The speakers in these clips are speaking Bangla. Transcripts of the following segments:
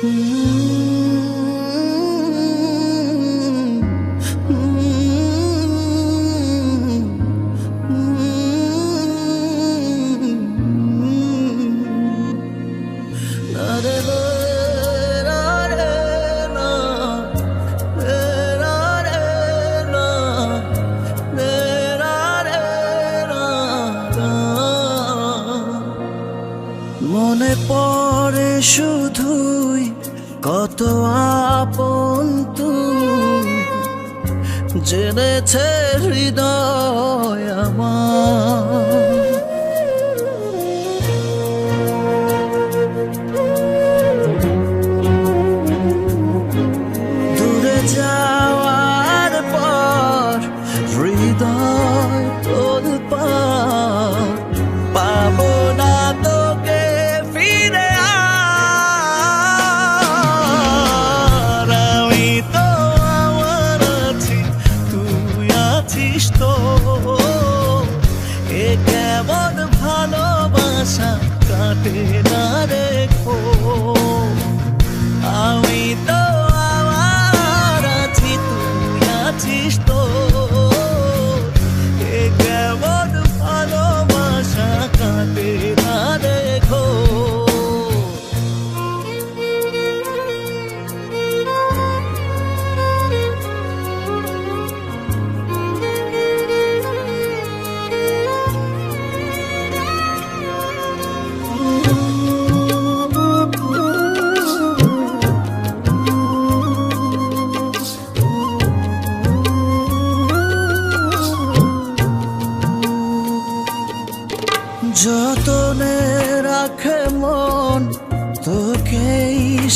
Mmm. জেনেছে হৃদয় আমার। আছিস তো? এ কেমন ভালোবাসা কাটে না রেখো আমি তো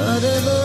Whatever.